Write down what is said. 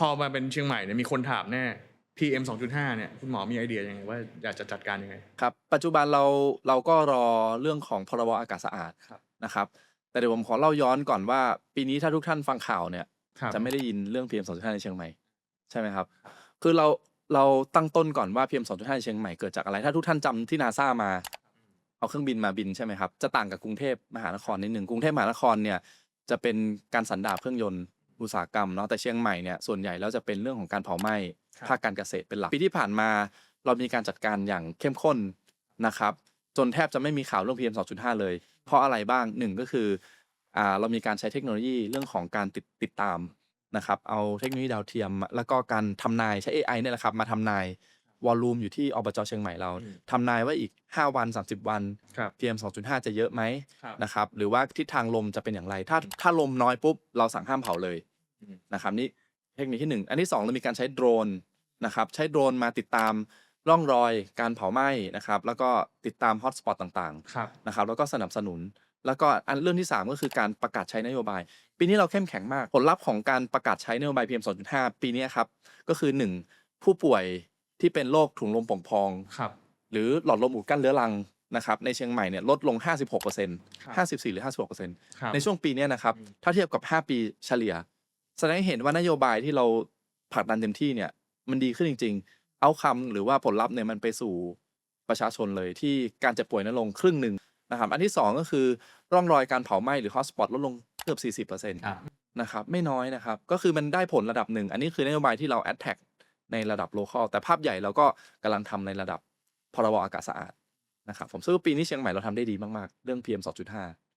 พอมาเป็นเชียงใหม่เนี่ยมีคนถามแน่ PM 2.5เนี่ยคุณหมอมีไอเดียยังไงว่าอยากจะจัดการยังไงครับปัจจุบันเราเราก็รอเรื่องของพรบอากาศสะอาดครับนะครับ แต่เดี๋ยวผมขอเล่าย้อนก่อนว่า ปีนี้ถ้าทุกท่านฟังข่าวเนี่ยครับจะไม่ได้ยินเรื่อง PM 2.5 ในเชียงใหม่ใช่ไหมครับ คือเราเราตั้งต้นก่อนว่า PM 2.5ในเชียงใหม่เกิดจากอะไร ถ้าทุกท่านจำที่นาซามา เอาเครื่องบินมาบินใช่ไหมครับ จะต่างกับกรุงเทพมหานครนิดหนึ่งกรุงเทพมหานครเนี่ยจะเป็นการสันดาปเครื่องยนต์ อุตสาหกรรมเนาะแต่เชียงใหม่เนี่ยส่วนใหญ่แล้วจะเป็นเรื่องของการเผาไหม้ครับภาคการเกษตรเป็นหลักปีที่ผ่านมา เรามีการจัดการอย่างเข้มข้นนะครับจนแทบจะไม่มีข่าวเรื่อง PM 2.5 เลย เพราะอะไรบ้างหนึ่งก็คืออ่าเรามีการใช้เทคโนโลยีเรื่องของการติดติดตามนะครับเอาเทคโนโลยีดาวเทียม แล้วก็การทำนายใช้ AI เนี่ยแหละครับมาทำนาย วอลลุ่มอยู่ที่อบจเชียงใหม่เราอืมทำนายว่าอีก 5 วัน 30 วันครับ PM 2.5 จะเยอะไหมครับนะครับหรือว่าทิศทางลมจะเป็นอย่างไร ถ้าถ้าลมน้อยปุ๊บเราสั่งห้ามเผาเลยอืม นะครับนี่เทคนิคที่หนึ่งอันที่สองเรามีการใช้โดรนนะครับใช้โดรนมาติดตามร่องรอยการเผาไหม้นะครับแล้วก็ติดตามฮอตสปอตต่างๆครับนะครับแล้วก็สนับสนุน แล้วก็อันเรื่องที่ 3 ก็คือการประกาศใช้นโยบาย ปีนี้เราเข้มแข็งมาก ผลลัพธ์ของการประกาศใช้นโยบาย PM 2.5 ปีนี้ครับก็คือ 1 ผู้ป่วยที่เป็นโรคถุงลมโป่งพองครับหรือหลอดลมอุดกั้นเรื้อรังนะครับในเชียงใหม่เนี่ยลดลง 56%ครับ54 หรือ 56%ครับในช่วงปีเนี้ยนะครับอืมถ้าเทียบกับ 5 ปีเฉลี่ย แสดงให้เห็นว่านโยบายที่เราผลักดันเต็มที่เนี่ย มันดีขึ้นจริง ๆ เอาคำหรือว่าผลลัพธ์เนี่ยมันไปสู่ประชาชนเลยที่การเจ็บป่วยนั้นลงครึ่งหนึ่งนะครับ อันที่ 2 ก็คือร่องรอยการเผาไหม้หรือฮอตสปอตลดลงเกือบ 40%นะครับไม่น้อยนะครับ ก็คือมันได้ผลระดับหนึ่ง อันนี้คือนโยบายที่เราแอดแท็กในระดับโลคอลแต่ภาพใหญ่เราก็กำลังทำในระดับพรบอากาศสะอาดนะครับผมซึ่งว่าปีนี้เชียงใหม่เราทำได้ดีมาก ๆ เรื่อง PM 2.5